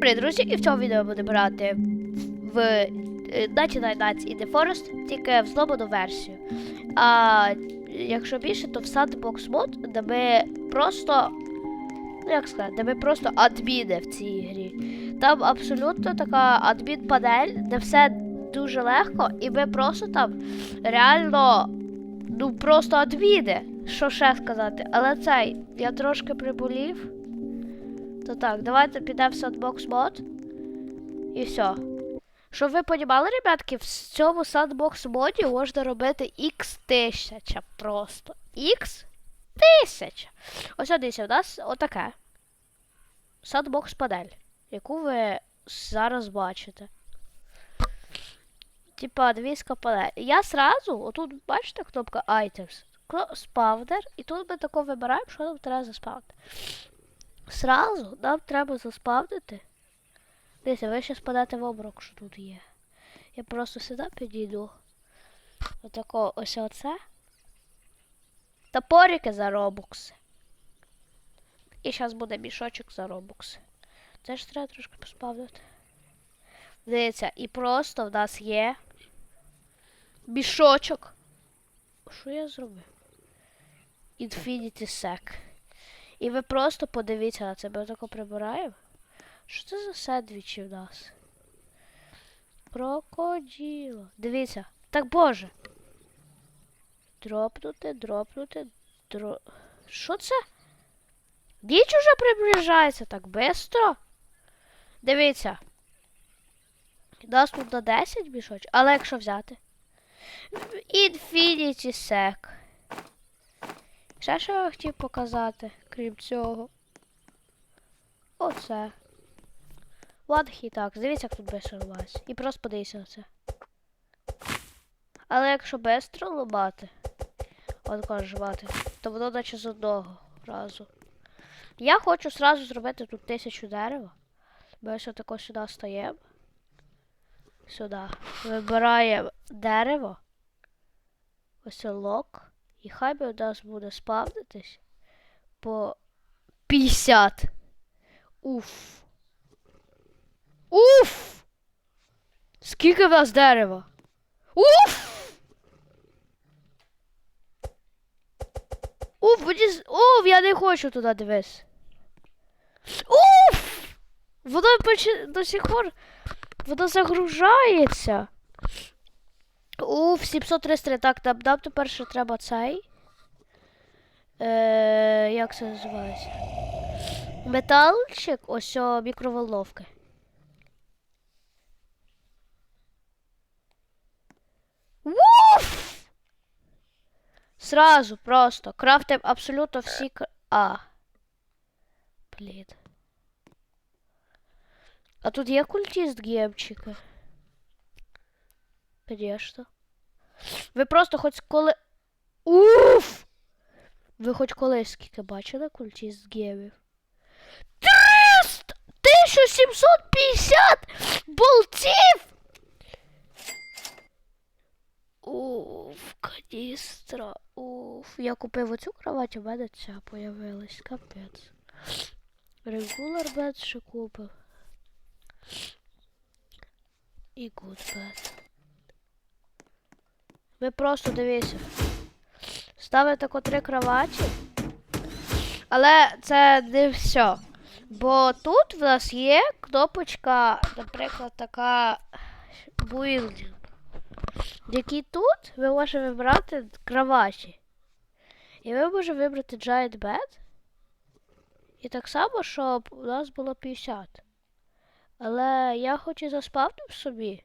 Привіт, друзі, і в цьому відео будемо грати в е, 99 Nights in the Forest, тільки в злобану версію. А якщо більше, то в Sandbox Mod, де ми просто. Ну, як сказати, де ми просто адміни в цій грі. Там абсолютно така адмін-панель, де все дуже легко, і ми просто там реально. Ну, просто адміни. Що ще сказати? Але цей, я трошки приболів. То так, давайте підемо в Sandbox мод. І все. Щоб ви понімали, ребятки, в цьому Sandbox моді можна робити X тисяча просто. X тисяча. Ось дивіться, у нас отаке. Sandbox панель, яку ви зараз бачите. Типа двійська панель. Я сразу, отут, бачите, кнопка Items, спавнер, і тут ми тако вибираємо, що нам треба заспавнити. Сразу нам треба заспавнити. Дивіться, ви ще спадете в оброк, що тут є. Я просто сюди підійду. Отако ось оце. Топорики за робукси. І зараз буде мішочок за робукси. Це ж треба трошки поспавнити. Дивіться, і просто в нас є мішочок. Що я зробив? Infinity Sec. І ви просто подивіться на це, ми тако прибираємо. Що це за сендвічі в нас? Крокоділо. Дивіться. Так боже. Дропнути, дропнути, дро. Що це? Ніч уже приближається так бистро. Дивіться. У нас тут на 10 мішочок, але якщо взяти. Infinity Sec. Ще що я хотів показати, крім цього. Оце. One axe. Дивіться, як тут бистро. І просто подивіться на це. Але якщо бистро ламати, от кажувати, то воно наче з одного разу. Я хочу сразу зробити тут тисячу дерева. Ми ось отако сюди стаємо. Сюди. Вибираємо дерево. Ось лок. І хай би у нас буде спавнитись по 50. Уф. Уф! Скільки в нас дерева? Уф! Уф, з- Уф, я не хочу туди дивись. Уф! Воно почи... до сих пор... Воно загружається. Уф, 733. Так, нам тепер ще треба цей. Е, як це називається? Металчик, ось о, мікроволновки. Уф! Сразу, просто. Крафтим абсолютно всі. А. Блін. А тут є культіст гемчика? Конечно. Ви просто хоч коли. Уф! Ви хоч колись скільки бачили культіст гемів? 300! 1750 болтів! Уф, каністра. Уф. Я купив оцю кровать, у мене ця появилась. Капець. Регулар бед ще купив. І good bed. Ви просто дивіться. Ставите три кроваті. Але це не все. Бо тут в нас є кнопочка, наприклад, така building. Який тут ви можете вибрати кроваті. І ви можете вибрати Giant Bed. І так само, щоб у нас було 50. Але я хочу заспавнити собі.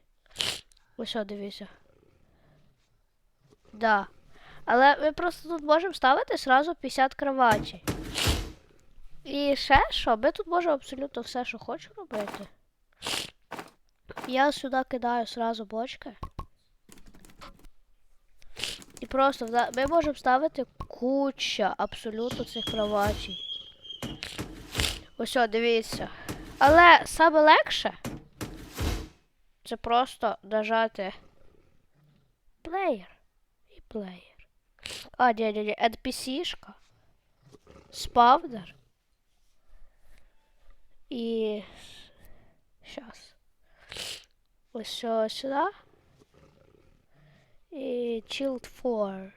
Ось, дивіться. Да. Але ми просто тут можемо ставити сразу 50 кроватей. І ще що? Ми тут можемо абсолютно все, що хочу робити. Я сюди кидаю сразу бочки. І просто ми можемо ставити куча абсолютно цих кроватей. Ось, дивіться. Але саме легше це просто нажати плеєр плеєр. А, ні, ні, ні, NPC-шка. Спавнер. І Ось що сюди. І Chilled 4.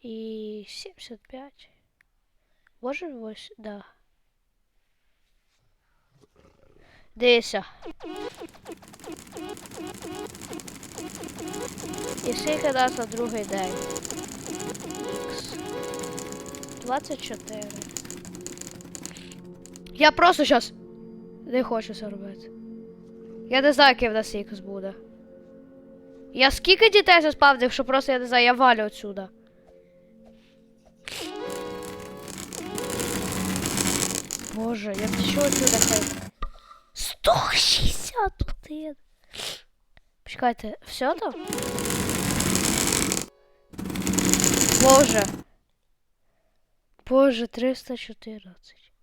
І 75. Може ось, да. Дивися. І скільки нас на другий день? Ікс. 24. Я просто щас не хочу це робити. Я не знаю, який в нас ікс буде. Я скільки дітей заспавнив, що просто я не знаю, я валю отсюда. Боже, я пишу отсюда хай. 161. Почекайте, все там? Боже. Боже, 314.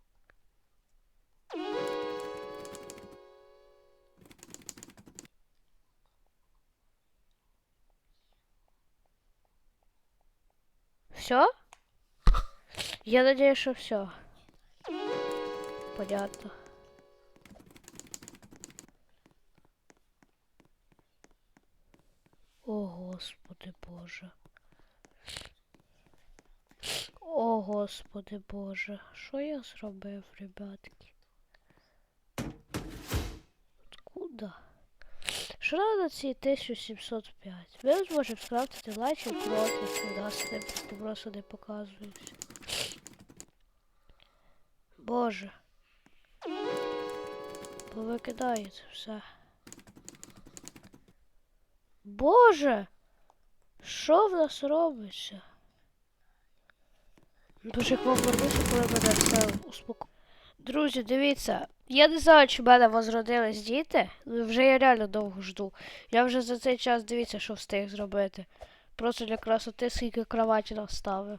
Все? Я надеюсь, что все. Понятно. О, Господи Боже. О, Господи Боже. Що я зробив, ребятки? Откуда? Що на ці 1705? Ми зможемо скрафтити лайчі проти сюди, ти просто не показуєшся. Боже. Повикидається все. Боже! Що в нас робиться? Боже, як коли мене все успокоїть. Друзі, дивіться, я не знаю, чи в мене возродились діти. Вже я реально довго жду. Я вже за цей час дивіться, що встиг зробити. Просто для красоти скільки кроваті наставив.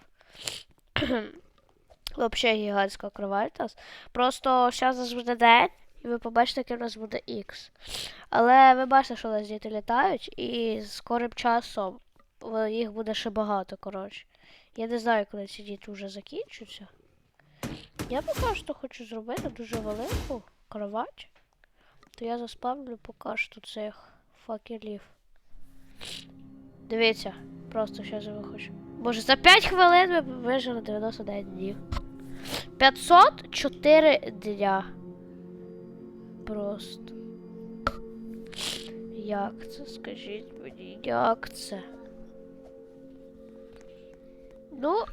Взагалі гігантська кровать нас. Просто зараз буде день, і ви побачите, який у нас буде X. Але ви бачите, що у нас діти літають, і скорим часом їх буде ще багато, коротше. Я не знаю, коли ці діти вже закінчаться. Я поки що хочу зробити дуже велику кровать. То я заспавлю поки що цих факелів. Дивіться, просто зараз я хочу. Боже, за 5 хвилин ми вижили 99 днів. 504 дня. Просто. Як це? Скажіть мені, як це? Ну,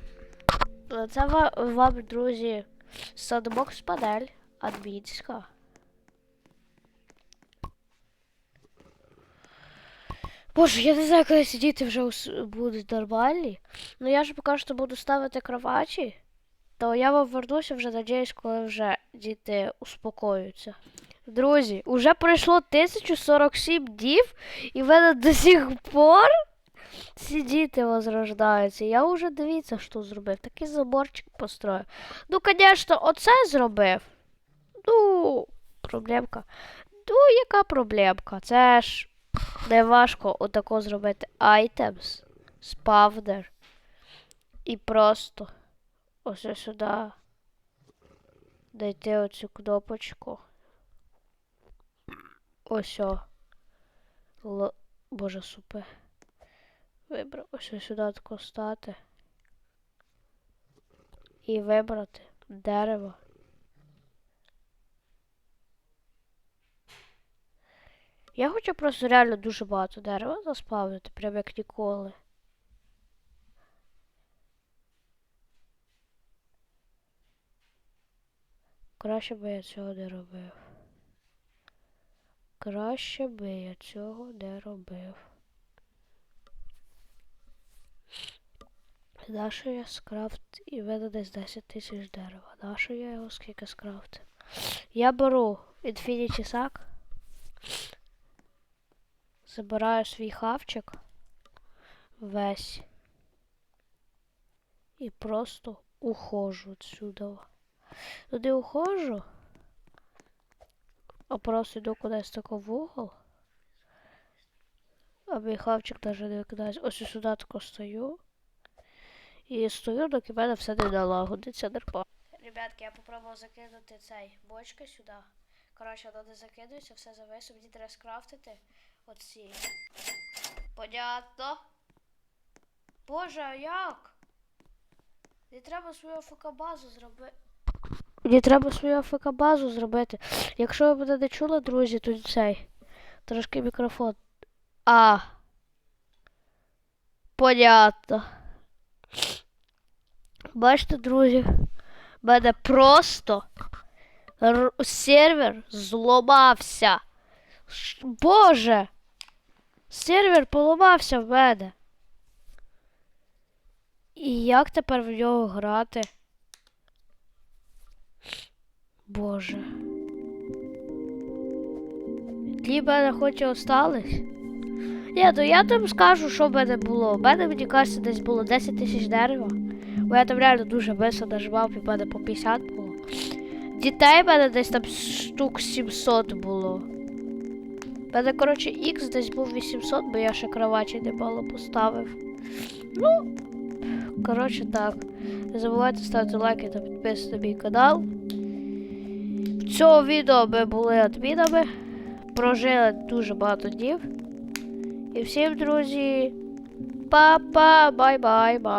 це вам, друзі, садбокс панель адмінська. Боже, я не знаю, коли ці діти вже будуть нормальні. Ну я ж поки що буду ставити кроваті, то я вам вернуся вже, надіюсь, коли вже діти успокоюються. Друзі, уже пройшло 1047 днів, і в мене до сих пор ці діти возрождаються. Я вже дивіться, що зробив. Такий заборчик построїв. Ну, звісно, оце зробив. Ну, проблемка. Ну, яка проблемка? Це ж не важко отако зробити items, спавнер. І просто ось сюди дайте оцю кнопочку. Ось. Л... Боже, супер. Вибрав ось сюди тако стати. І вибрати дерево. Я хочу просто реально дуже багато дерева заспавнити, прям як ніколи. Краще би я цього не робив. Краще би я цього не робив. Нащо я скрафт і в мене десь 10 тисяч дерева. Нащо я його скільки скрафтив? Я беру Infinity Sack. Забираю свій хавчик весь. І просто ухожу отсюда. Туди ухожу, а просто йду кудись тако в угол. А мій хавчик навіть не викидається. Ось і сюди тако стою. І стою, доки в мене все не налагодиться нормально. Ребятки, я попробував закинути цей бочки сюди. Коротше, воно не закидується, все зависло, мені треба скрафтити оці. Понятно. Боже, а як? Мені треба свою АФК-базу зробити. Мені треба свою АФК-базу зробити. Якщо ви мене не чули, друзі, то цей. Трошки мікрофон. А. Понятно. Бачите, друзі, в мене просто сервер зламався. Боже! Сервер поламався в мене. І як тепер в нього грати? Боже. Ті мене хоч і остались. Ні, то я тобі скажу, що в мене було. У мене, мені кажеться, десь було 10 тисяч дерева. Бо я там реально дуже весело нажимав, і в мене по 50 було. Дітей в мене десь там штук 700 було. У мене, коротше, X десь був 800, бо я ще кровачі не мало поставив. Ну, коротше, так. Не забувайте ставити лайки та підписуватися на мій канал. В цьому відео ми були адмінами. Прожили дуже багато днів. І всім, друзі, па-па, бай-бай, бай.